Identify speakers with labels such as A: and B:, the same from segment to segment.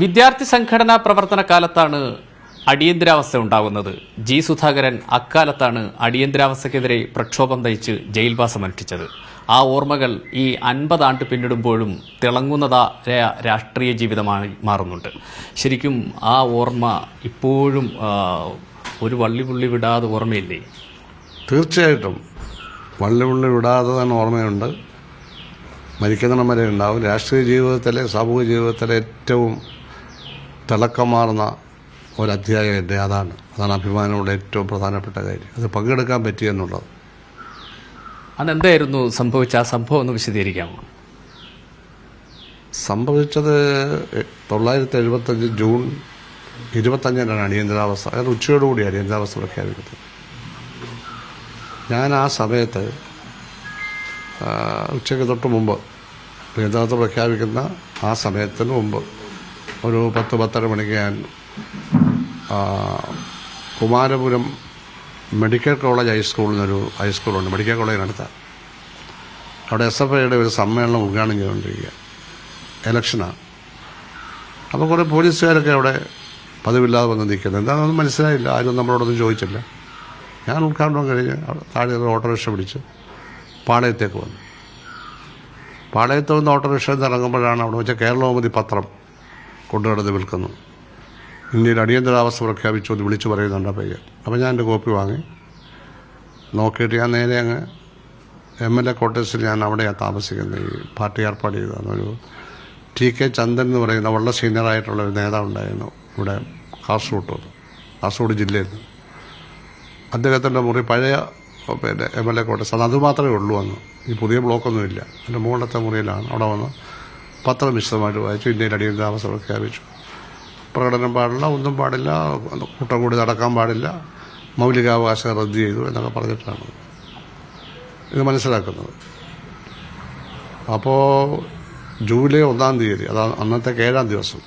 A: വിദ്യാർത്ഥി സംഘടനാ പ്രവർത്തന കാലത്താണ് അടിയന്തരാവസ്ഥ ഉണ്ടാകുന്നത്. ജി സുധാകരൻ അക്കാലത്താണ് അടിയന്തരാവസ്ഥക്കെതിരെ പ്രക്ഷോഭം നയിച്ച് ജയിൽവാസം അനുഷ്ഠിച്ചത്. ആ ഓർമ്മകൾ ഈ അൻപതാണ്ട് പിന്നിടുമ്പോഴും തിളങ്ങുന്നതായ രാഷ്ട്രീയ ജീവിതമായി മാറുന്നുണ്ട്. ശരിക്കും ആ ഓർമ്മ ഇപ്പോഴും ഒരു വള്ളി പുള്ളി വിടാതെ ഓർമ്മയില്ലേ?
B: തീർച്ചയായിട്ടും. വള്ളി പുള്ളി വിടാതെ തന്നെ ഓർമ്മയുണ്ട്. മരിക്കുന്നിടം വരെ ഉണ്ടാവും. രാഷ്ട്രീയ ജീവിതത്തിലെ സാമൂഹിക ജീവിതത്തിലെ ഏറ്റവും തിളക്കമാർന്ന ഒരധ്യായം എന്റെ അതാണ്. അതാണ് അഭിമാനമുള്ള ഏറ്റവും പ്രധാനപ്പെട്ട കാര്യം. അത് പങ്കെടുക്കാൻ പറ്റിയെന്നുള്ളത്
A: അതെന്തായിരുന്നു സംഭവിച്ച ആ സംഭവം ഒന്ന് വിശദീകരിക്കാമോ?
B: സംഭവിച്ചത് തൊള്ളായിരത്തി എഴുപത്തഞ്ച് ജൂൺ ഇരുപത്തഞ്ചിനാണ് അടിയന്തരാവസ്ഥ. അതായത് ഉച്ചയോടുകൂടി അടിയന്തരാവസ്ഥ പ്രഖ്യാപിക്കുന്നത് ഞാൻ ആ സമയത്ത് ഉച്ചയ്ക്ക് തൊട്ട് മുമ്പ് അടിയന്തരാവസ്ഥ പ്രഖ്യാപിക്കുന്ന ആ സമയത്തിന് മുമ്പ് ഒരു പത്ത് പത്തര മണിക്ക് ഞാൻ കുമാരപുരം മെഡിക്കൽ കോളേജ് ഹൈസ്കൂളിൽ നിന്നൊരു ഹൈസ്കൂളുണ്ട് മെഡിക്കൽ കോളേജിനടുത്ത് അവിടെ എസ് എഫ് ഐയുടെ ഒരു സമ്മേളനം ഉദ്ഘാടനം ചെയ്തുകൊണ്ടിരിക്കുക. ഇലക്ഷനാണ്. അപ്പോൾ കുറേ പോലീസുകാരൊക്കെ അവിടെ പതിവില്ലാതെ വന്ന് നിൽക്കുന്നത്. എന്താണെന്നൊന്നും മനസ്സിലായില്ല. ആരും നമ്മളോടൊന്നും ചോദിച്ചില്ല. ഞാൻ ഉദ്ഘാടനം കഴിഞ്ഞ് താഴെ ഒരു ഓട്ടോറിക്ഷ പിടിച്ച് പാളയത്തേക്ക് വന്നു. പാളയത്ത് വന്ന് ഓട്ടോറിക്ഷയിൽ നിന്ന് ഇറങ്ങുമ്പോഴാണ് അവിടെ വെച്ച കേരളോമതി പത്രം കൊണ്ടുകിടന്ന് വിൽക്കുന്നു. ഇന്ത്യയിൽ അടിയന്തരാവസ്ഥ പ്രഖ്യാപിച്ചു എന്ന് വിളിച്ചു പറയുന്നുണ്ട് പയ്യൻ അപ്പോൾ ഞാൻ എന്റെ കോപ്പി വാങ്ങി. നോക്കിയിട്ട് ഞാൻ നേരെ അങ്ങ് എം എൽ എ ക്വാർട്ടേഴ്സിൽ ഞാൻ അവിടെയാണ് താമസിക്കുന്നത്. ഈ പാർട്ടി ഏർപ്പാട് ചെയ്തതാണ്. ഒരു ടി കെ ചന്ദൻ എന്ന് പറയുന്ന വളരെ സീനിയറായിട്ടുള്ള ഒരു നേതാവുണ്ടായിരുന്നു ഇവിടെ കാസർഗോഡ് കാസർഗോഡ് ജില്ലയിൽ. നിന്ന് അദ്ദേഹത്തിന്റെ മുറി പഴയ പിന്നെ എം എൽ എ ക്വാർട്ടേഴ്സ് അത് അതുമാത്രമേ ഉള്ളൂ അന്ന്. ഈ പുതിയ ബ്ലോക്കൊന്നുമില്ല എന്റെ മുകളിലത്തെ മുറിയിലാണ്. അവിടെ വന്ന് പത്രം വിശദമായിട്ട് വായിച്ചു ഇന്ത്യയിൽ അടിയന്തരാവസ്ഥ പ്രഖ്യാപിച്ചു പ്രകടനം പാടില്ല ഒന്നും പാടില്ല കൂട്ടം കൂടി നടക്കാൻ പാടില്ല. മൗലികാവകാശം റദ്ദ് ചെയ്തു എന്നൊക്കെ പറഞ്ഞിട്ടാണ് ഇത് മനസ്സിലാക്കുന്നത്. അപ്പോൾ ജൂലൈ ഒന്നാം തീയതി അതാണ് അന്നത്തെ ഏഴാം ദിവസം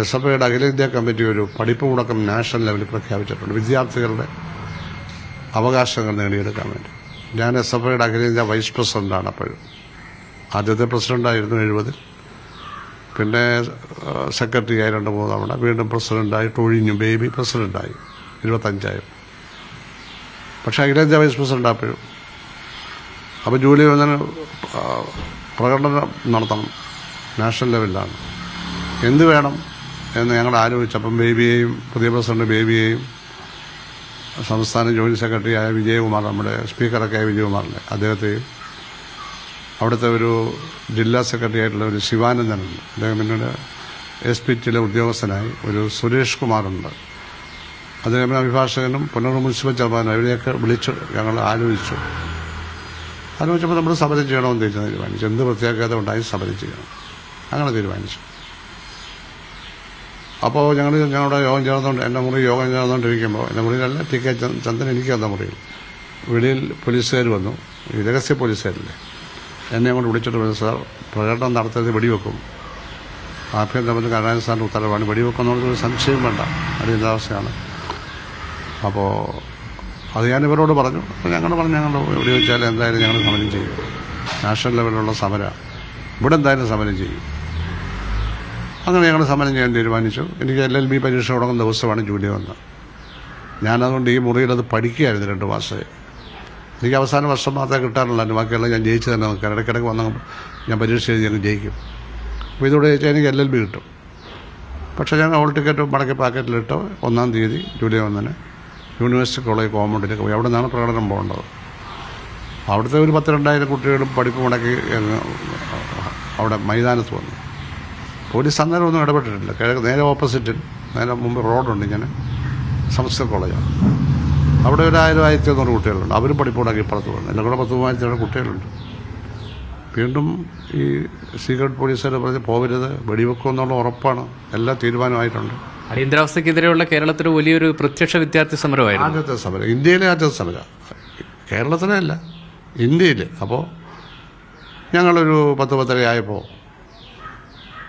B: എസ് എഫ് ഐയുടെ അഖിലേന്ത്യാ കമ്മിറ്റി ഒരു പഠിപ്പ് മുടക്കം നാഷണൽ ലെവലിൽ പ്രഖ്യാപിച്ചിട്ടുണ്ട്. വിദ്യാർത്ഥികളുടെ അവകാശങ്ങൾ നേടിയെടുക്കാൻ വേണ്ടി. ഞാൻ എസ് എഫ് ഐയുടെ അഖിലേന്ത്യാ വൈസ് പ്രസിഡന്റാണ് അപ്പോഴും. ആദ്യത്തെ പ്രസിഡന്റായിരുന്നു എഴുപതിൽ. പിന്നെ സെക്രട്ടറി ആയി രണ്ട് മൂന്ന് തവണ വീണ്ടും പ്രസിഡന്റായി ഒഴിഞ്ഞു ബേബി പ്രസിഡന്റായി ഇരുപത്തഞ്ചായി. പക്ഷേ അഖിലേന്ത്യാ വൈസ് പ്രസിഡന്റ് അപ്പോഴും അപ്പോൾ ജൂലൈ ഒന്നിന് പ്രകടനം നടത്തണം. നാഷണൽ ലെവലിലാണ്. എന്ത് വേണം എന്ന് ഞങ്ങൾ ആലോചിച്ചപ്പം ബേബിയെയും പുതിയ പ്രസിഡന്റ് ബേബിയെയും സംസ്ഥാന ജോയിന്റ് സെക്രട്ടറിയായ വിജയകുമാർ നമ്മുടെ സ്പീക്കറൊക്കെ ആയ വിജയകുമാറിനെ അദ്ദേഹത്തെയും അവിടുത്തെ ഒരു ജില്ലാ സെക്രട്ടറി ആയിട്ടുള്ള ഒരു ശിവാനന്ദനുണ്ട് അദ്ദേഹം പിന്നീട് എസ് പി ടിയിലെ ഉദ്യോഗസ്ഥനായി ഒരു സുരേഷ് കുമാറുണ്ട്. അദ്ദേഹം അഭിഭാഷകനും പുനർ മുനിസിപ്പൽ ചെയർമാനും അവരെയൊക്കെ വിളിച്ച് ഞങ്ങൾ ആലോചിച്ചു. ആലോചിച്ചപ്പോൾ നമ്മൾ സമരം ചെയ്യണമെന്ന് തീരുമാനിച്ചു. എന്ത് പ്രത്യേകത ഉണ്ടായി സമരം ചെയ്യണം. അങ്ങനെ തീരുമാനിച്ചു. അപ്പോൾ ഞങ്ങൾ ഞങ്ങളുടെ യോഗം ചേർന്നുകൊണ്ട് എന്റെ മുറി യോഗം ചേർന്നുകൊണ്ടിരിക്കുമ്പോൾ എന്റെ മുറിയിലല്ല ടി കെ ചന്ദ്രൻ എനിക്ക് തന്ന മുറിയിൽ വെളിയിൽ പോലീസുകാർ വന്നു. ഈ രഹസ്യ പോലീസുകാരില്ലേ? എന്നെ കൊണ്ട് വിളിച്ചിട്ട് പറഞ്ഞു സാർ. പ്രകടനം നടത്തിയത് വെടിവെക്കും. ആഭ്യന്തരമന്ത്രി നാരായണ സാറിന്റെ ഉത്തരവാണ്. വെടിവെക്കുന്നുള്ള ഒരു സംശയം വേണ്ട. അടിയന്താവസ്ഥയാണ് അപ്പോൾ അത് ഞാൻ ഇവരോട് പറഞ്ഞു. ഞങ്ങൾ പറഞ്ഞു ഞങ്ങൾ വെടിവെച്ചാൽ എന്തായാലും ഞങ്ങൾ സമരം ചെയ്യും. നാഷണൽ ലെവലിലുള്ള സമരം. ഇവിടെ എന്തായാലും സമരം ചെയ്യും. അങ്ങനെ ഞങ്ങൾ സമരം ചെയ്യാൻ തീരുമാനിച്ചു. എനിക്ക് എൽ എൽ ബി പരീക്ഷ തുടങ്ങുന്ന ദിവസമാണ് ജൂലൈ വന്നത് ഞാനതുകൊണ്ട് ഈ മുറിയിൽ അത് പഠിക്കുകയായിരുന്നു രണ്ട് മാസമായി എനിക്ക് അവസാന വർഷം മാത്രമേ കിട്ടാറുള്ളൂ ബാക്കിയുള്ള ഞാൻ ജയിച്ചു തന്നെ നമുക്ക് ഇടയ്ക്കിടയ്ക്ക് വന്ന ഞാൻ പരീക്ഷ എഴുതി ഞങ്ങൾ ജയിക്കും. അപ്പോൾ ഇതോടെ ജയിച്ചാൽ എനിക്ക് എൽ എൽ ബി കിട്ടും. പക്ഷേ ഞാൻ ഹോൾ ടിക്കറ്റ് മടക്കി പാക്കറ്റിലിട്ട് ഒന്നാം തീയതി ജൂലൈ ഒന്നിന് യൂണിവേഴ്സിറ്റി കോളേജ് കോമ്പൗണ്ടിലേക്ക് പോയി. അവിടെ നിന്നാണ് പ്രകടനം പോകേണ്ടത്. അവിടുത്തെ ഒരു പത്ത് രണ്ടായിരം കുട്ടികളും പഠിപ്പ് മുടക്കി അവിടെ മൈതാനത്ത് വന്നു. പോലീസ് അന്നേരം ഒന്നും ഇടപെട്ടിട്ടില്ല. നേരെ ഓപ്പോസിറ്റിൽ നേരെ മുമ്പ് റോഡുണ്ട് ഇങ്ങനെ. സംസ്കൃത കോളേജാണ്. അവിടെ ഒരു ആയിരം ആയിരത്തി അഞ്ഞൂറ് കുട്ടികളുണ്ട്. അവരും പഠിപ്പുണ്ടാക്കി ഇപ്പുറത്ത് വന്നു. എല്ലാം കൂടെ പത്ത് മൂവായിരത്തി കുട്ടികളുണ്ട്. വീണ്ടും ഈ സീക്രട്ട് പോലീസുകാർ പറഞ്ഞ് പോകരുത് വെടിവെക്കും എന്നുള്ള ഉറപ്പാണ്. എല്ലാ തീരുമാനമായിട്ടുണ്ട്.
A: അടിയന്തരാവസ്ഥക്കെതിരെയുള്ള കേരളത്തിലെ വലിയൊരു പ്രത്യക്ഷ വിദ്യാർത്ഥി സമരമായിരുന്നു.
B: ആദ്യത്തെ സമരം. ഇന്ത്യയിലെ ആദ്യത്തെ സമരം. കേരളത്തിലെ അല്ല ഇന്ത്യയിൽ അപ്പോൾ ഞങ്ങളൊരു പത്ത് പത്തര ആയപ്പോൾ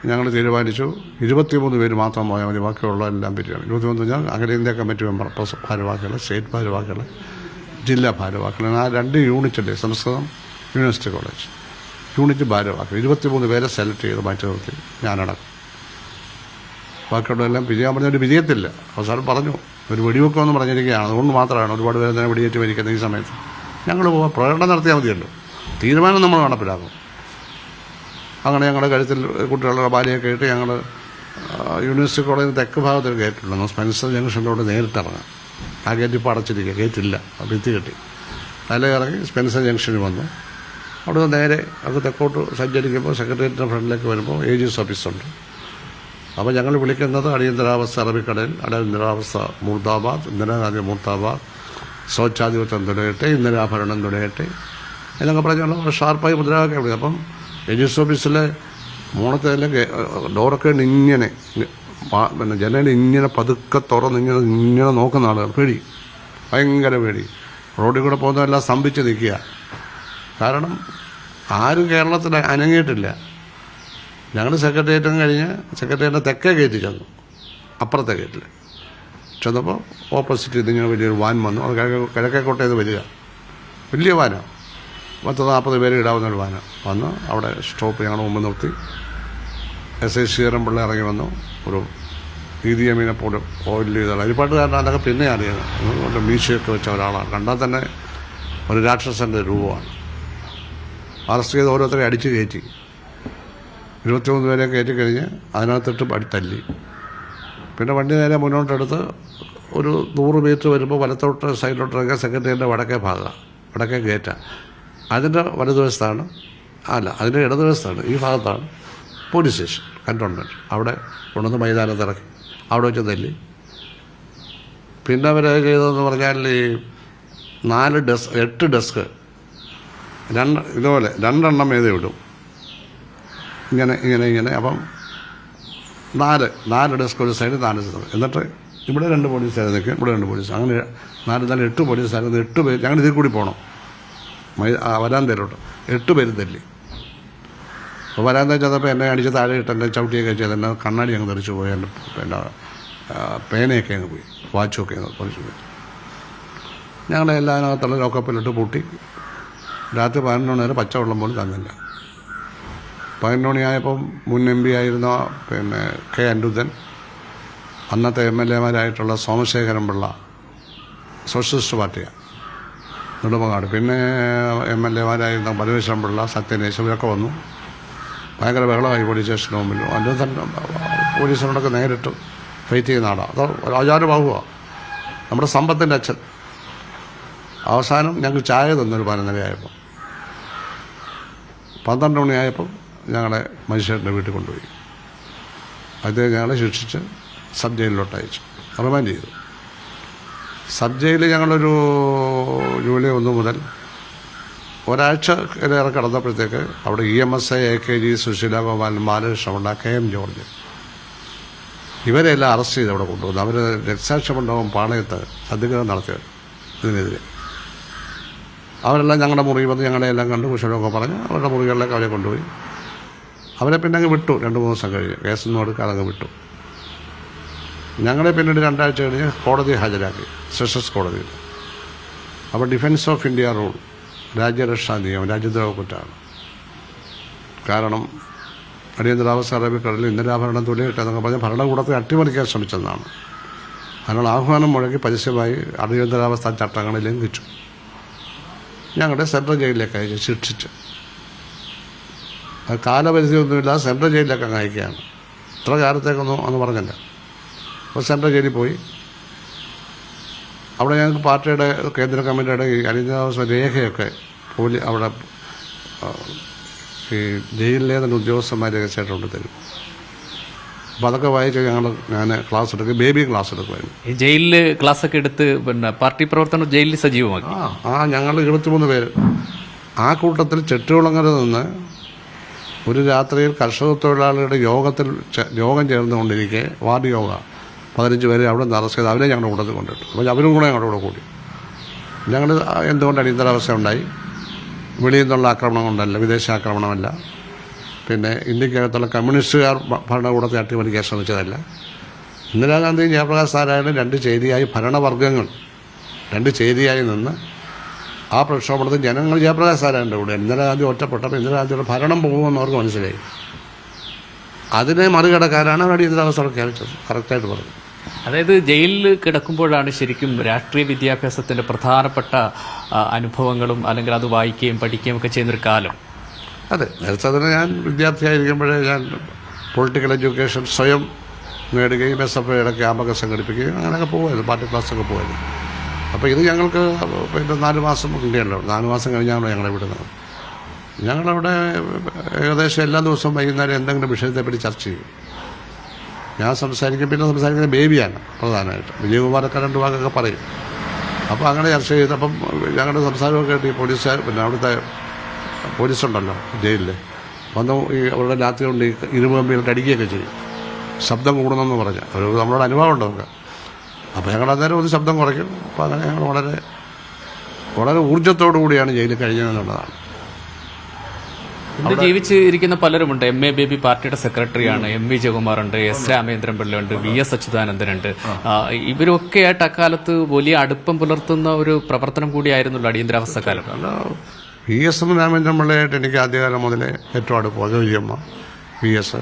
B: ഞങ്ങൾ തീരുമാനിച്ചു. ഇരുപത്തിമൂന്ന് പേര് മാത്രം പോയാൽ മതി. ബാക്കിയുള്ള എല്ലാം പിരിയാണ്. ഇരുപത്തിമൂന്ന് ഞാൻ അഖിലേന്ത്യാ കമ്മിറ്റി മെമ്പർ ഭാരവാഹികൾ സ്റ്റേറ്റ് ഭാരവാഹികൾ ജില്ലാ ഭാരവാഹികൾ ആ രണ്ട് യൂണിറ്റല്ലേ സംസ്കൃതം യൂണിവേഴ്സിറ്റി കോളേജ് യൂണിറ്റ് ഭാരവാഹികൾ. ഇരുപത്തിമൂന്ന് പേരെ സെലക്ട് ചെയ്ത് മാറ്റി നിർത്തി ഞാനടക്കം. ബാക്കിയുള്ളതെല്ലാം പിരിയാൻ പറഞ്ഞൊരു പിരിയത്തില്ല അവസാനം പറഞ്ഞു. ഒരു വെടിവെക്കുമെന്ന് പറഞ്ഞിരിക്കുകയാണ്. അതുകൊണ്ട് മാത്രമാണ് ഒരുപാട് പേരെ തന്നെ വെടിയേറ്റ് മരിക്കുന്നത് ഈ സമയത്ത്. ഞങ്ങൾ പ്രകടനം നടത്തിയാൽ മതിയല്ലോ. തീരുമാനം നമ്മൾ നടപ്പിലാക്കും. അങ്ങനെ ഞങ്ങളുടെ കഴുത്തിൽ കുട്ടികളുടെ ബാലിയൊക്കെ ഇട്ട് ഞങ്ങൾ യൂണിവേഴ്സിറ്റി കോളേജിന് തെക്ക് ഭാഗത്തൊരു ഗേറ്റുണ്ടെന്ന് സ്പെൻസർ ജംഗ്ഷനിലൂടെ നേരിട്ടിറങ്ങാം ആ ഗേറ്റ് ഇപ്പോൾ അടച്ചിരിക്കുക. ഗേറ്റില്ല. ഭിത്തി കെട്ടി. നല്ല ഇറങ്ങി സ്പെൻസർ ജംഗ്ഷനിൽ വന്നു. അവിടെ നിന്ന് നേരെ അത് തെക്കോട്ട് സഞ്ചരിക്കുമ്പോൾ സെക്രട്ടേറിയറ്റിന്റെ ഫ്രണ്ടിലേക്ക് വരുമ്പോൾ എസ് ഓഫീസുണ്ട്. അപ്പോൾ ഞങ്ങൾ വിളിക്കുന്നത് അടിയന്തരാവസ്ഥ അറബിക്കടൽ അടിയന്തരാവസ്ഥ മുർദാബാദ് ഇന്ദിരാഗാന്ധി മുർദാബാദ് സ്വച്ഛാധിപത്യം തുടയട്ടെ ഇന്ദിരാഭരണം തുടയട്ടെ എന്നൊക്കെ പറഞ്ഞുള്ള ഷാർപ്പായി മുദ്രാവാക്യം വിളിക്കും. അപ്പം എസ് ഓഫീസിലെ മോണത്തേലെ ഡോറൊക്കെ ഇങ്ങനെ പിന്നെ ജനൽ ഇങ്ങനെ പതുക്കെ തുറന്ന് ഇങ്ങനെ ഇങ്ങനെ നോക്കുന്ന ആളുകൾ. പേടി. ഭയങ്കര പേടി. റോഡിൽ കൂടെ പോകുന്നതെല്ലാം സ്തംഭിച്ച് നിൽക്കുക. കാരണം ആരും കേരളത്തിൽ അനങ്ങിയിട്ടില്ല. ഞങ്ങൾ സെക്രട്ടേറിയറ്റും കഴിഞ്ഞ് സെക്രട്ടേറിയറ്റിന്റെ തെക്കേ കയറ്റി ചെന്നു. അപ്പുറത്തെ ഗേറ്റിൽ ചെന്നപ്പോൾ ഓപ്പോസിറ്റ് ഇതിങ്ങനെ വലിയൊരു വാൻ വന്നു. അത് കിഴക്കേ കിഴക്കേക്കോട്ടയിൽ വരിക. വലിയ വാനാണ്. പത്ത് നാൽപ്പത് പേര് ഇടാവുന്ന ഒരു വാഹനം വന്ന്. അവിടെ സ്റ്റോപ്പ് ഞങ്ങളുടെ മുമ്പ് നിർത്തി. എസ് ഐ ശ്രീധരൻ പിള്ള ഇറങ്ങി വന്നു. ഒരു ഈദി അമീനെ പോലെ ഓയിൽ ചെയ്താണ് അരിപ്പാട്ടുകാരൻ അതൊക്കെ പിന്നെ അറിയുന്നത് മീശയൊക്കെ വെച്ച ഒരാളാണ്. കണ്ടാൽ തന്നെ ഒരു രാക്ഷസന്റെ രൂപമാണ്. അറസ്റ്റ് ചെയ്ത് ഓരോരുത്തരെ അടിച്ച് കയറ്റി. ഇരുപത്തിമൂന്ന് പേരെ കയറ്റി കഴിഞ്ഞ് അതിനകത്തിട്ട് തല്ലി. പിന്നെ വണ്ടി നേരെ മുന്നോട്ടെടുത്ത് ഒരു നൂറ് മീറ്റർ വരുമ്പോൾ വലത്തോട്ട് സൈഡിലോട്ടിറങ്ങിയ സെക്രട്ടറിയുടെ വടക്കേ ഭാഗമാണ് വടക്കേ ഗേറ്റാണ് അതിന്റെ വലതുവശത്താണ് അല്ല അതിന്റെ ഇടതുവശത്താണ് ഈ ഭാഗത്താണ് പോലീസ് സ്റ്റേഷൻ കന്റോൺമെന്റ് അവിടെ കൊണ്ടുവന്ന് മൈതാനത്ത് ഇറക്കി. അവിടെ വെച്ച് തല്ലി. പിന്നെ അവർ ചെയ്തതെന്ന് പറഞ്ഞാൽ ഈ നാല് ഡെസ്ക് എട്ട് ഡെസ്ക് രണ്ട് ഇതുപോലെ രണ്ടെണ്ണം എഴുതി വിടും. ഇങ്ങനെ ഇങ്ങനെ ഇങ്ങനെ. അപ്പം നാല് നാല് ഡെസ്ക് ഒരു സൈഡ് നാല് സൈഡ് എന്നിട്ട് ഇവിടെ രണ്ട് പോലീസുകാർ നിൽക്കും ഇവിടെ രണ്ട് പോലീസ് അങ്ങനെ നാല് നാല് എട്ട് പോലീസുകാർ എട്ട് പേര് ഞങ്ങൾ ഇതിൽ കൂടി പോകണം വരാന്തയിലോട്ട് എട്ട് പേര് തല്ലി. അപ്പോൾ വരാന്ത ചെന്നപ്പോൾ എന്നെ അടിച്ച് താഴെ ഇട്ട് എന്നെ ചവിട്ടിയൊക്കെ ചെയ്ത് എന്നെ കണ്ണാടി അങ്ങ് തെറിച്ച് പോയി. എന്റെ പിന്നെ പേനയൊക്കെ അങ്ങ് പോയി. വാച്ചൊക്കെ അങ്ങ് തെറിച്ച് പോയി. ഞങ്ങളെ എല്ലാത്തുള്ള ലോക്കപ്പിലിട്ട് പൂട്ടി. രാത്രി പതിനൊന്ന് വരെ പച്ചവെള്ളം പോലും തന്നില്ല. പതിനൊന്ന് മണിയായപ്പം മുൻ എം പി ആയിരുന്ന പിന്നെ കെ അനിരുദ്ധൻ അന്നത്തെ എം എൽ എമാരായിട്ടുള്ള സോമശേഖരൻ പിള്ള സോഷ്യലിസ്റ്റ് പാർട്ടിയാണ്. നെടുമങ്ങാട് പിന്നെ എം എൽ എമാരായിരുന്ന പരമേശ്വരൻ പിള്ള സത്യനേശ് ഇവരൊക്കെ വന്നു. ഭയങ്കര ബഹളമായി പോലീസ് സ്റ്റേഷന് മുമ്പിൽ. അതിന്റെ തന്നെ പോലീസിനോടൊക്കെ നേരിട്ട് ഫൈറ്റ് ചെയ്യുന്ന ആളാണ് അതോ നമ്മുടെ സമ്പത്തിന്റെ അച്ഛൻ. അവസാനം ഞങ്ങൾക്ക് ചായ തന്നൊരു പതിനൊന്നരയായപ്പോൾ പന്ത്രണ്ട് മണിയായപ്പോൾ ഞങ്ങളെ മജിസ്ട്രേറ്റിന്റെ വീട്ടിൽ കൊണ്ടുപോയി. അദ്ദേഹം ഞങ്ങളെ ശിക്ഷിച്ച് സബ് ജയിലിലോട്ട് അയച്ചു റിമാൻഡ് ചെയ്തു. സബ് ജയിലിൽ ഞങ്ങളൊരു ജൂലൈ ഒന്ന് മുതൽ ഒരാഴ്ച ഏറെ കടന്നപ്പോഴത്തേക്ക് അവിടെ E M S I A K G Susheela Gopalan ബാലകൃഷ്ണമുണ്ട K M George. ഇവരെല്ലാം അറസ്റ്റ് ചെയ്ത് അവിടെ കൊണ്ടുവന്നു. അവർ രക്തസാക്ഷിമണ്ഡപം പാളയത്ത് സത്യഗ്രഹം നടത്തിയത് ഇതിനെതിരെ. അവരെല്ലാം ഞങ്ങളുടെ മുറി വന്ന് ഞങ്ങളെല്ലാം കണ്ടു കുശലൊക്കെ പറഞ്ഞ് അവരുടെ മുറികളിലേക്ക് അവരെ കൊണ്ടുപോയി. അവരെ പിന്നെ അങ്ങ് വിട്ടു. രണ്ട് മൂന്ന് ദിവസം കഴിഞ്ഞ്. കേസൊന്നും എടുക്കാതെ അങ്ങ് വിട്ടു. ഞങ്ങളെ പിന്നീട് രണ്ടാഴ്ച കഴിഞ്ഞ് കോടതി ഹാജരാക്കി. സെഷൻസ് കോടതിയിൽ. അപ്പോൾ ഡിഫൻസ് ഓഫ് ഇന്ത്യ റൂൾ രാജ്യരക്ഷാ നിയമം രാജ്യദ്രോഹ കുറ്റമാണ് കാരണം അടിയന്തരാവസ്ഥ അറബിക്കടലിൽ ഇന്ദിരാഭരണം തുലയിട്ടെന്നൊക്കെ പറഞ്ഞ് ഭരണകൂടത്തെ അട്ടിമറിക്കാൻ ശ്രമിച്ചെന്നാണ് അതിനുള്ള ആഹ്വാനം മുഴക്കി പരസ്യമായി അടിയന്തരാവസ്ഥ ചട്ടങ്ങളിൽ ലംഘിച്ചു ഞങ്ങളുടെ സെൻട്രൽ ജയിലിലേക്ക് അയച്ച് ശിക്ഷിച്ച്. കാലപരിധിയൊന്നുമില്ലാതെ കാലപരിധിയൊന്നുമില്ല സെൻട്രൽ ജയിലിലേക്ക് അങ്ങ് അയക്കുകയാണ്. ഇത്ര കാലത്തേക്കൊന്നും അന്ന് പറഞ്ഞില്ല. അപ്പോൾ സെൻട്രൽ ജയിലിൽ പോയി. അവിടെ ഞങ്ങൾക്ക് പാർട്ടിയുടെ കേന്ദ്ര കമ്മിറ്റിയുടെ ഈ അനിതാവാസ രേഖയൊക്കെ പോലീ അവിടെ ഈ ജയിലിലെ തന്നെ ഉദ്യോഗസ്ഥന്മാർ രഹസ്യമായിട്ട് തരും. അപ്പോൾ അതൊക്കെ വായിച്ച് ഞങ്ങൾ ഞാൻ ക്ലാസ് എടുക്കും. ബേബി ക്ലാസ് എടുക്കുമായിരുന്നു.
A: ഈ ജയിലിൽ ക്ലാസ് ഒക്കെ എടുത്ത് പിന്നെ പാർട്ടി പ്രവർത്തനം ജയിലിൽ സജീവമാക്കി.
B: ആ ആ ഞങ്ങൾ ഇരുപത്തിമൂന്ന് പേര്. ആ കൂട്ടത്തിൽ ചെട്ടുകുളങ്ങര നിന്ന് ഒരു രാത്രിയിൽ കർഷക തൊഴിലാളികളുടെ യോഗത്തിൽ യോഗം ചേർന്നുകൊണ്ടിരിക്കെ വാർഡ് യോഗ. പതിനഞ്ച് പേരെ അവിടെ നിന്ന് അറസ്റ്റ് ചെയ്ത് അവരെ ഞങ്ങളുടെ കൂടെ കൊണ്ടിട്ടു അപ്പോൾ അവരും കൂടെ ഞങ്ങളുടെ കൂടെ കൂടി. ഞങ്ങൾ എന്തുകൊണ്ട് അടിയന്തരാവസ്ഥ ഉണ്ടായി? വെളിയിൽ നിന്നുള്ള ആക്രമണം കൊണ്ടല്ല വിദേശ ആക്രമണമല്ല. പിന്നെ ഇന്ത്യക്കകത്തുള്ള കമ്മ്യൂണിസ്റ്റുകാർ ഭരണകൂടത്തെ അട്ടിമറിക്കാൻ ശ്രമിച്ചതല്ല. ഇന്ദിരാഗാന്ധി ജയപ്രകാശ് നാരായണൻ രണ്ട് ചേരിയായി ഭരണവർഗങ്ങൾ രണ്ട് ചേരിയായി നിന്ന് ആ പ്രക്ഷോഭത്തിൽ ജനങ്ങൾ ജയപ്രകാശ് നാരായണന്റെ കൂടെ. ഇന്ദിരാഗാന്ധി ഒറ്റപ്പെട്ടപ്പോൾ ഇന്ദിരാഗാന്ധിയുടെ ഭരണം പോകുമെന്ന് അവർക്ക് മനസ്സിലായി. അതിനെ മറികടക്കാനാണ് അടിയന്തരാവസ്ഥ പ്രഖ്യാപിച്ചത് കറക്റ്റായിട്ട് പറഞ്ഞു.
A: അതായത് ജയിലിൽ കിടക്കുമ്പോഴാണ് ശരിക്കും രാഷ്ട്രീയ വിദ്യാഭ്യാസത്തിന്റെ പ്രധാനപ്പെട്ട അനുഭവങ്ങളും അല്ലെങ്കിൽ അത് വായിക്കുകയും പഠിക്കുകയും ഒക്കെ ചെയ്യുന്നൊരു കാലം.
B: അതെ നേരത്തെ തന്നെ ഞാൻ വിദ്യാർത്ഥിയായിരിക്കുമ്പോഴേ ഞാൻ പൊളിറ്റിക്കൽ എഡ്യൂക്കേഷൻ സ്വയം നേടുകയും എസ് എഫ് ഐയുടെ ക്യാമ്പൊക്കെ സംഘടിപ്പിക്കുകയും അങ്ങനെയൊക്കെ പോകുമായിരുന്നു പാർട്ടി ക്ലാസ്സൊക്കെ പോകുമായിരുന്നു അപ്പോൾ ഇത് ഞങ്ങൾക്ക് പിന്നെ നാല് മാസം ഉണ്ടല്ലോ നാല് മാസം കഴിഞ്ഞാണ് ഞങ്ങളെ വിടുന്നത്. ഞങ്ങളവിടെ ഏകദേശം എല്ലാ ദിവസവും വൈകുന്നേരം എന്തെങ്കിലും വിഷയത്തെപ്പറ്റി ചർച്ച ചെയ്യും. ഞാൻ സംസാരിക്കും പിന്നെ സംസാരിക്കുന്നത് ബേബിയാണ് പ്രധാനമായിട്ട്. വിജയകുമാരൊക്കെ രണ്ട് വാക്കൊക്കെ പറയും. അപ്പോൾ അങ്ങനെ ചർച്ച ചെയ്തപ്പം ഞങ്ങളുടെ സംസാരമൊക്കെ കേട്ട് ഈ പോലീസുകാർ പിന്നെ അവിടുത്തെ പോലീസുണ്ടല്ലോ ജയിലിൽ വന്ന് ഈ അവരുടെ രാത്രി കൊണ്ട് ഈ ഇരുമ്പമ്പികൾക്ക് അടിക്കുകയൊക്കെ ചെയ്യും. ശബ്ദം കൂടണമെന്ന് പറഞ്ഞ്. ഒരു നമ്മളോട് അനുഭവം ഉണ്ട് നമുക്ക് അപ്പോൾ ഞങ്ങൾ അന്നേരം ഒരു ശബ്ദം കുറയ്ക്കും. അപ്പോൾ അങ്ങനെ ഞങ്ങൾ വളരെ വളരെ ഊർജത്തോടു കൂടിയാണ് ജയിലിൽ കഴിഞ്ഞതെന്നുള്ളതാണ്.
A: ഇന്ന് ജീവിച്ചിരിക്കുന്ന പലരുമുണ്ട്. എം എ ബേബി പാർട്ടിയുടെ സെക്രട്ടറിയാണ്. എം വി ജയകുമാറുണ്ട്. എസ് രാമേന്ദ്രൻ പിള്ളയുണ്ട്. വി എസ് അച്യുതാനന്ദനുണ്ട്. ഉണ്ട് ഇവരൊക്കെ ആയിട്ട് അക്കാലത്ത് വലിയ അടുപ്പം പുലർത്തുന്ന ഒരു പ്രവർത്തനം കൂടിയായിരുന്നല്ലോ അടിയന്തരാവസ്ഥ കാലം.
B: വി എസ് എം രാമേന്ദ്രൻ പിള്ളയായിട്ട് എനിക്ക് ആദ്യകാലം മുതലേ ഏറ്റവും അടുപ്പം. Gouriamma V S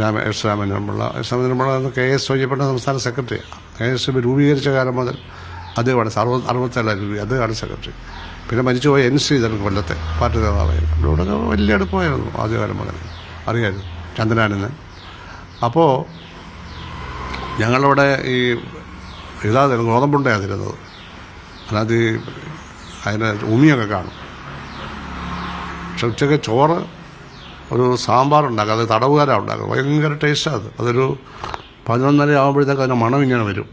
B: Rama S Ramendran Pillai. S Ramendran Pillai K S വയ്യപ്പെട്ട സംസ്ഥാന സെക്രട്ടറിയാണ് കെ എസ് രൂപീകരിച്ച കാലം മുതൽ അദ്ദേഹമാണ് അറുപത് അറുപത്തേഴ് രൂപ അദ്ദേഹമാണ് സെക്രട്ടറി. പിന്നെ മരിച്ചുപോയ എൻ ശ്രീധരൻ കൊല്ലത്തെ പാർട്ടി നേതാവായിരുന്നു ഇവിടെ വലിയ അടുപ്പമായിരുന്നു ആദ്യകാലം മുതൽ. അറിയായിരുന്നു ചന്ദ്രനാനെന്ന് അപ്പോൾ ഞങ്ങളവിടെ ഈ ഇതാതിരുന്നു ഗോതമ്പുണ്ടായിരുന്നത്. അതിനകത്ത് ഈ അതിന് ഉമിയൊക്കെ കാണും. പക്ഷെ ഉച്ചയ്ക്ക് ചോറ് ഒരു സാമ്പാർ ഉണ്ടാക്കുക അത് തടവുകാരാണ് ഉണ്ടാക്കുക ഭയങ്കര ടേസ്റ്റാണ് അത്. അതൊരു പതിനൊന്നര ആകുമ്പോഴത്തേക്ക് അതിന് മണം ഇങ്ങനെ വരും.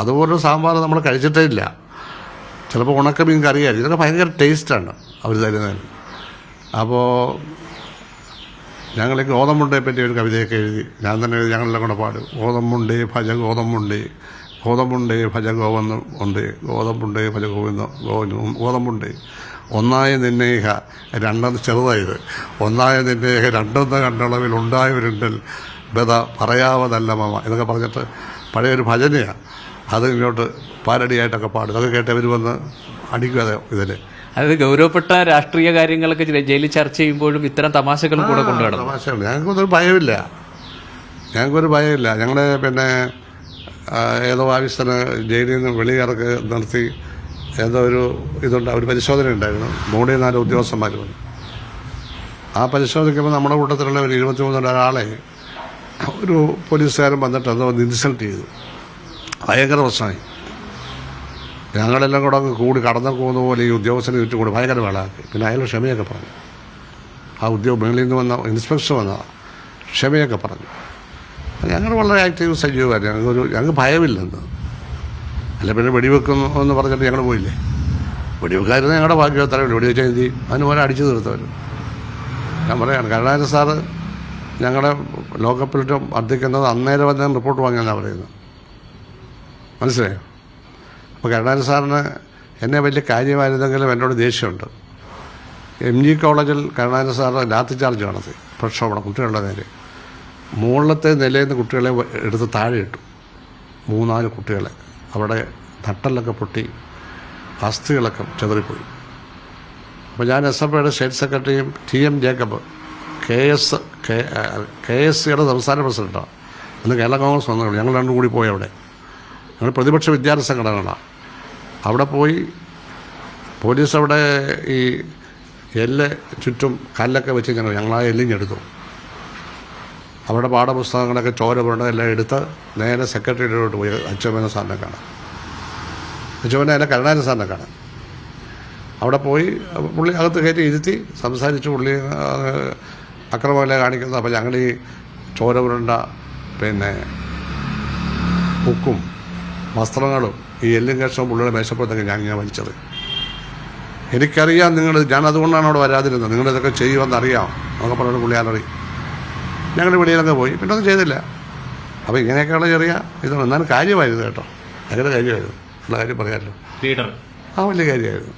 B: അതുപോലൊരു സാമ്പാർ നമ്മൾ കഴിച്ചിട്ടേ ഇല്ല. ചിലപ്പോൾ ഉണക്കമീൻ കറിയായിരിക്കും. ഇതൊക്കെ ഭയങ്കര ടേസ്റ്റാണ് അവർ തരുന്നതിന്. അപ്പോൾ ഞങ്ങൾ ഗോതമ്പുണ്ടയെ പറ്റി ഒരു കവിതയൊക്കെ എഴുതി. ഞാൻ തന്നെ എഴുതി ഞങ്ങളെല്ലാം കൂടെ പാടും. ഗോതമ്പുണ്ട് ഭജ ഗോതമ്പുണ്ട് ഗോതമ്പുണ്ട് ഭജ ഗോവന്ന് ഉണ്ട്. ഗോതമ്പുണ്ട് ഭജ ഗോവിന്ദ ഗോതമ്പുണ്ട്. ഒന്നായ നിന്നേഹ രണ്ടെന്ന് ചെറുതായത്. ഒന്നായ നിന്നേഹ രണ്ടെന്ന കണ്ടളവിൽ ഉണ്ടായവരുണ്ടൽ ബത പറയാവതല്ല മമ. ഇതൊക്കെ പറഞ്ഞിട്ട് പഴയൊരു ഭജനയാണ് അത് ഇങ്ങോട്ട് പാലടിയായിട്ടൊക്കെ പാടും. അതൊക്കെ കേട്ട് അവർ വന്ന് അടിക്കാതെ ഇതിൽ
A: അതായത് ഗൗരവപ്പെട്ട രാഷ്ട്രീയ കാര്യങ്ങളൊക്കെ ജയിലിൽ ചർച്ച ചെയ്യുമ്പോഴും ഇത്തരം തമാശകളും കൂടെ കൊണ്ടുവരണം.
B: തമാശകൾ ഞങ്ങൾക്കൊന്നും ഭയമില്ല. ഞങ്ങൾക്കൊരു ഭയമില്ല. ഞങ്ങളെ പിന്നെ ഏതോ ആവശ്യത്തിന് ജയിലിൽ നിന്ന് വെളിയിറക്ക് നിർത്തി ഏതോ ഒരു ഇതുണ്ട് ഒരു പരിശോധന ഉണ്ടായിരുന്നു. മൂടി നാല് ഉദ്യോഗസ്ഥന്മാർ വന്നു. ആ പരിശോധിക്കുമ്പോൾ നമ്മുടെ കൂട്ടത്തിലുള്ള ഒരു ഇരുപത്തി ഒരാളെ ഒരു പോലീസുകാരൻ വന്നിട്ട് അതോ ഇൻസൾട്ട് ചെയ്തു. ഭയങ്കര പ്രശ്നമായി. ഞങ്ങളെല്ലാം കൂടെ അങ്ങ് കൂടി കടന്നു പോകുന്ന പോലെ ഈ ഉദ്യോഗസ്ഥനെ ചുറ്റും കൂടി ഭയങ്കര വേളാക്കി പിന്നെ അയാൾ ക്ഷമയൊക്കെ പറഞ്ഞു. ആ ഉദ്യോഗ മേളിൽ നിന്ന് വന്ന ഇൻസ്പെക്ടർ വന്ന ക്ഷമയൊക്കെ പറഞ്ഞു. ഞങ്ങൾ വളരെ ആക്റ്റീവ് സജീവമായിരുന്നു. ഞങ്ങൾക്കൊരു ഞങ്ങൾക്ക് ഭയമില്ലെന്ന്. അല്ല പിന്നെ വെടിവെക്കുന്നു എന്ന് പറഞ്ഞിട്ട് ഞങ്ങൾ പോയില്ലേ? വെടിവെക്കായിരുന്നു ഞങ്ങളുടെ ഭാഗ്യം അത്ര വെടിവെച്ചാൽ എന്ത് ചെയ്യും? അതിന് പോലെ അടിച്ചു തീർത്തവർ ഞാൻ പറയാണ് കരുണാകരൻ സാറ് ഞങ്ങളുടെ ലോകകപ്പിലിട്ട് വർദ്ധിക്കുന്നത് അന്നേരം വന്ന് റിപ്പോർട്ട് വാങ്ങിയെന്നാണ് പറയുന്നത്. മനസ്സിലായോ? അപ്പോൾ കരുണാകരൻ സാറിന് എന്നെ വലിയ കാര്യമായിരുന്നെങ്കിലും എന്നോട് ദേഷ്യമുണ്ട്. എം ജി കോളേജിൽ കരുണാകരൻ സാറ് ലാത്തി ചാർജ് നടത്തി പ്രക്ഷോഭണം കുട്ടികളുടെ നേരെ മുകളിലത്തെ നിലയിൽ നിന്ന് കുട്ടികളെ എടുത്ത് താഴെ ഇട്ടു. മൂന്നാൽ കുട്ടികളെ. അവിടെ നട്ടലൊക്കെ പൊട്ടി അസ്ഥികളൊക്കെ ചെതറിപ്പോയി. അപ്പോൾ ഞാൻ എസ് എഫ് ഐയുടെ സ്റ്റേറ്റ് സെക്രട്ടറിയും T M Jacob K S K S സിയുടെ സംസ്ഥാന പ്രസിഡന്റാണ്. അന്ന് കേരള കോൺഗ്രസ് വന്നു ഞങ്ങൾ രണ്ടും കൂടി പോയി അവിടെ. ഞങ്ങൾ പ്രതിപക്ഷ വിദ്യാർത്ഥി സംഘടനകളാണ്. അവിടെ പോയി പോലീസ് അവിടെ ഈ എല്ല് ചുറ്റും കല്ലൊക്കെ വെച്ച് ഞങ്ങൾ ഞങ്ങൾ ആ എല്ലിഞ്ഞെടുത്തു അവിടെ പാഠപുസ്തകങ്ങളൊക്കെ ചോര പുരണ്ട എല്ലാം എടുത്ത് നേരെ സെക്രട്ടേറിയറ്റിലോട്ട് പോയി. അച്യുതമേന സാറിനെ കാണാം അച്യുതമേന അല്ല കരുണാന സാറിനെ കാണാം അവിടെ പോയി പുള്ളി അകത്ത് കയറ്റി ഇരുത്തി സംസാരിച്ച് പുള്ളി അക്രമമല്ലേ കാണിക്കുന്നത്. അപ്പോൾ ഞങ്ങൾ ഈ ചോര പുരണ്ട പിന്നെ ബുക്കും വസ്ത്രങ്ങളും ഈ എല്ലും കഷ്ണവും പുള്ളിയുടെ മേശപ്പുറത്തൊക്കെ ഞാൻ ഇങ്ങനെ വലിച്ചത് എനിക്കറിയാം നിങ്ങൾ ഞാൻ അതുകൊണ്ടാണ് അവിടെ വരാതിരുന്നത്. നിങ്ങളിതൊക്കെ ചെയ്യുമെന്ന് അറിയാം എന്നൊക്കെ പറഞ്ഞു പുള്ളിയാലറി ഞങ്ങൾ വെളിയിലൊക്കെ പോയി. പിന്നെ ഒന്നും ചെയ്തില്ല. അപ്പോൾ ഇങ്ങനെയൊക്കെയുള്ള ചെറിയ ഇതാണ്. എന്നാലും കാര്യമായിരുന്നു കേട്ടോ. ഭയങ്കര കാര്യമായിരുന്നു. ഉള്ള കാര്യം പറയാമല്ലോ.
A: ലീഡർ.
B: ആ വലിയ കാര്യമായിരുന്നു.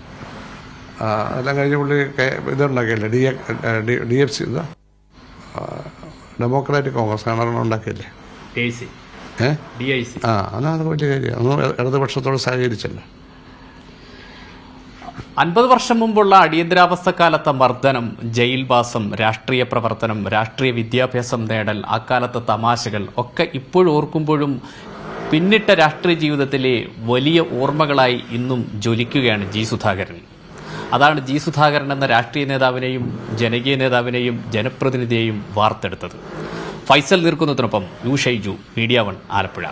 B: എല്ലാം കഴിഞ്ഞ് പുള്ളി ഇതുണ്ടാക്കിയല്ലേ? D A- D D F C എന്താ? ഡെമോക്രാറ്റിക് കോൺഗ്രസ് കാണാൻ ആ അത് വലിയ അന്ന് ഇടതുപക്ഷത്തോട് സഹകരിച്ചല്ലോ.
A: അൻപത് വർഷം മുമ്പുള്ള അടിയന്തരാവസ്ഥ കാലത്തെ മർദ്ദനം ജയിൽവാസം രാഷ്ട്രീയ പ്രവർത്തനം രാഷ്ട്രീയ വിദ്യാഭ്യാസം നേടൽ അക്കാലത്തെ തമാശകൾ ഒക്കെ ഇപ്പോഴും ഓർക്കുമ്പോഴും പിന്നിട്ട രാഷ്ട്രീയ ജീവിതത്തിലെ വലിയ ഓർമ്മകളായി ഇന്നും ജ്വലിക്കുകയാണ് ജി സുധാകരൻ. അതാണ് ജി സുധാകരൻ എന്ന രാഷ്ട്രീയ നേതാവിനെയും ജനകീയ നേതാവിനെയും ജനപ്രതിനിധിയെയും വാർത്തെടുത്തത്. Faisal നീർക്കുന്നതിനൊപ്പം U Shaiju media one Alappuzha.